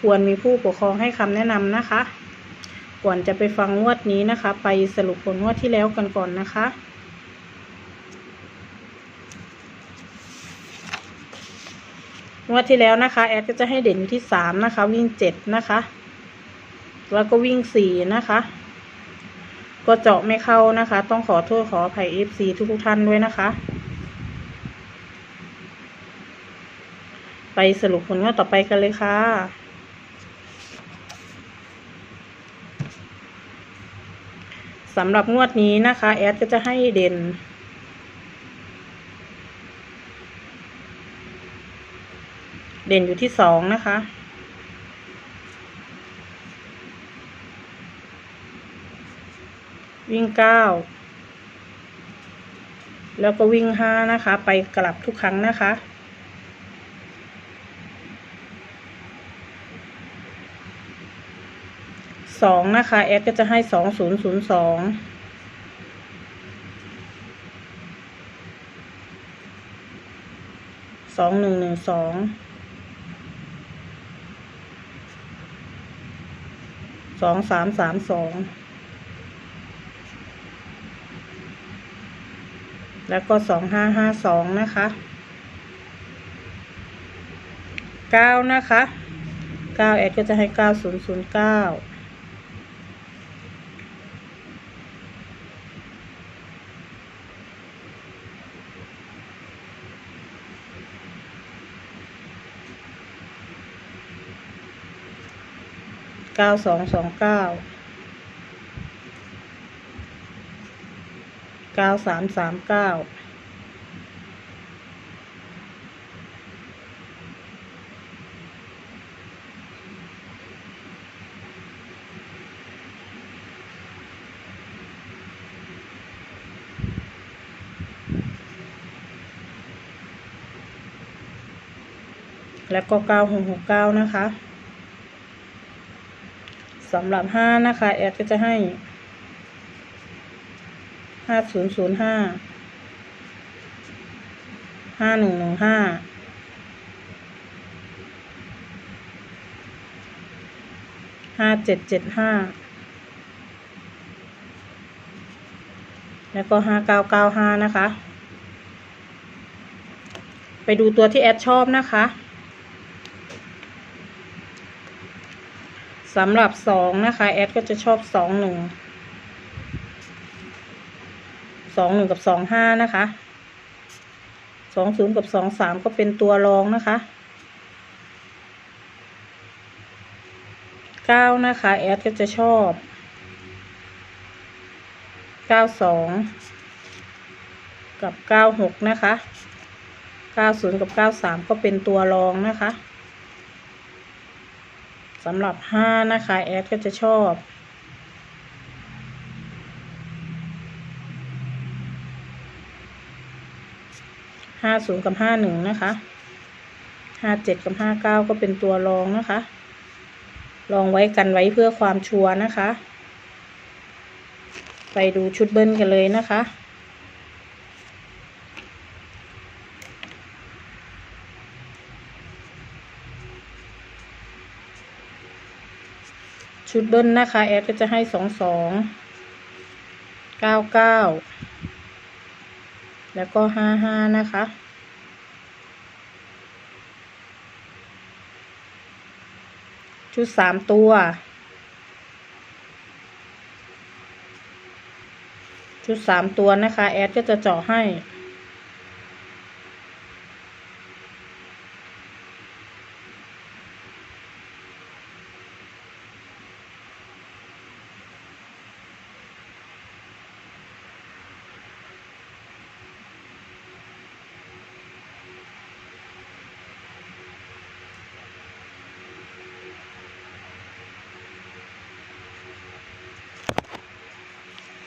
ควรมีผู้ปกครองให้คำแนะนำนะคะ ก่อนจะไปฟังงวดนี้นะคะ ไปสรุปผลงวดที่แล้วกันก่อนนะคะงวดที่แล้วนะคะแอดก็จะให้เด่นอยู่ที่สามนะคะ วิ่งเจ็ดนะคะ แล้วก็วิ่งสี่นะคะ ก็เจาะไม่เข้านะคะ ต้องขอโทษขออภัย FC ทุกทุกท่านด้วยนะคะ ไปสรุปผลงวดต่อไปกันเลยค่ะ สำหรับงวดนี้นะคะ แอดก็จะให้เด่น เด่นอยู่ที่สองนะคะ วิ่งเก้าแล้วก็วิ่งห้านะคะ ไปกลับทุกครั้งนะคะ สองนะคะแอดก็จะให้สองศูนย์ศูนย์สองสองหนึ่งหนึ่งสองสองสามสามสองแล้วก็สองห้าห้าสองนะคะเก้านะคะเก้าแอดก็จะให้เก้าศูนย์ศูนย์เก้า เก้าสองสองเก้าเก้าสามสามเก้าแล้วก็เก้าหกหกเก้านะคะ สำหรับห้านะคะ แอดก็จะให้ห้าศูนย์ศูนย์ห้าห้าหนึ่งหนึ่งห้าห้าเจ็ดเจ็ดห้าแล้วก็ห้าเก้าเก้าห้านะคะ ไปดูตัวที่แอดชอบนะคะ สำหรับสองนะคะ แอดก็จะชอบสองหนึ่งสองหนึ่งกับสองห้านะคะสองศูนย์กับสองสามก็เป็นตัวรองนะคะเก้านะคะ แอดก็จะชอบเก้าสองกับเก้าหกนะคะเก้าศูนย์กับเก้าสามก็เป็นตัวรองนะคะ สำหรับห้านะคะ แอดก็จะชอบ ห้าศูนย์กับห้าหนึ่งนะคะ ห้าเจ็ดกับห้าเก้าก็เป็นตัวรองนะคะ ลองไว้กันไว้เพื่อความชัวร์นะคะ ไปดูชุดเบิ้ลกันเลยนะคะ ดเบิ้ลนะคะ แอดก็จะให้สองสองเก้าเก้าแล้วก็ห้าห้านะคะ ชุดสามตัว ชุดสามตัวนะคะ แอดก็จะเจาะให้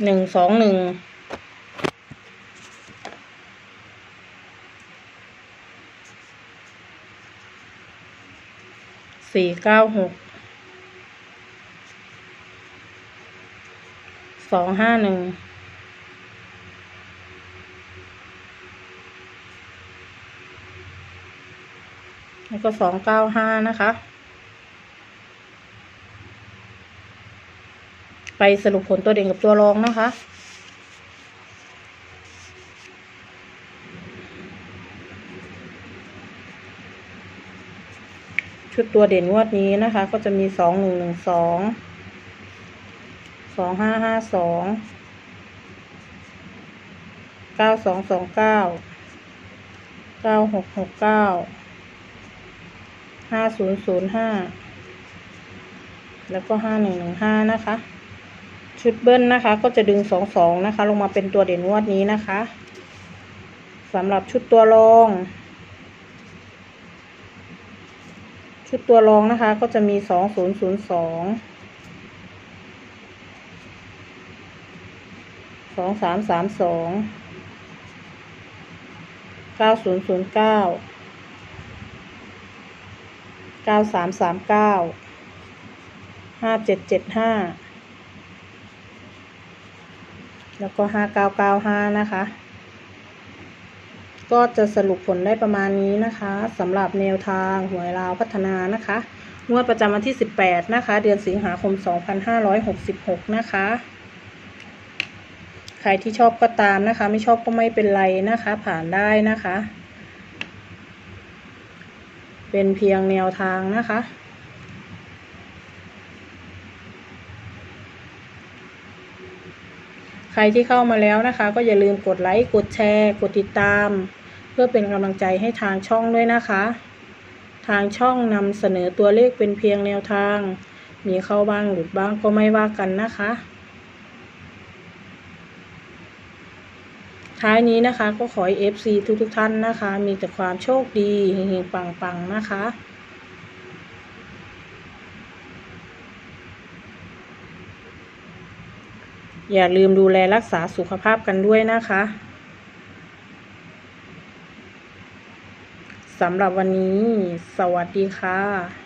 หนึ่งสองหนึ่งสี่เก้าหกสองห้าหนึ่งแล้วก็สองเก้าห้านะคะ ไปสรุปผลตัวเด่นกับตัวรองนะคะ ชุดตัวเด่นงวดนี้นะคะ ก็จะมีสองหนึ่งหนึ่งสองสองห้าห้าสองเก้าสองสองเก้าเก้าหกหกเก้าห้าศูนย์ศูนย์ห้าแล้วก็ห้าหนึ่งหนึ่งห้านะคะ ชุดเบิ้ลนะคะ ก็จะดึงสองสองนะคะ ลงมาเป็นตัวเด่นงวดนี้นะคะสำหรับชุดตัวรอง ชุดตัวรองนะคะ ก็จะมีสองศูนย์ศูนย์สองสองสามสามสองเก้าศูนย์ศูนย์เก้าเก้าสามสามเก้าห้าเจ็ดเจ็ดห้า แล้วก็ห้าเก้าเก้าห้านะคะ ก็จะสรุปผลได้ประมาณนี้นะคะสำหรับแนวทางหวยลาวพัฒนานะคะงวดประจำวันที่ 18 นะคะ เดือนสิงหาคม 2566 นะคะ ใครที่ชอบก็ตามนะคะ ไม่ชอบก็ไม่เป็นไรนะคะ ผ่านได้นะคะ เป็นเพียงแนวทางนะคะ ใครที่เข้ามาแล้วนะคะ ก็อย่าลืมกดไลค์ กดแชร์ กดติดตาม เพื่อเป็นกำลังใจให้ทางช่องด้วยนะคะ ทางช่องนำเสนอตัวเลขเป็นเพียงแนวทาง มีเข้าบ้างหลุดบ้างก็ไม่ว่ากันนะคะ ท้ายนี้นะคะก็ขอให้ FC ทุกทุกๆท่านนะคะ มีแต่ความโชคดีเฮงๆปังๆนะคะ อย่าลืมดูแลรักษาสุขภาพกันด้วยนะคะสำหรับวันนี้ สวัสดีค่ะ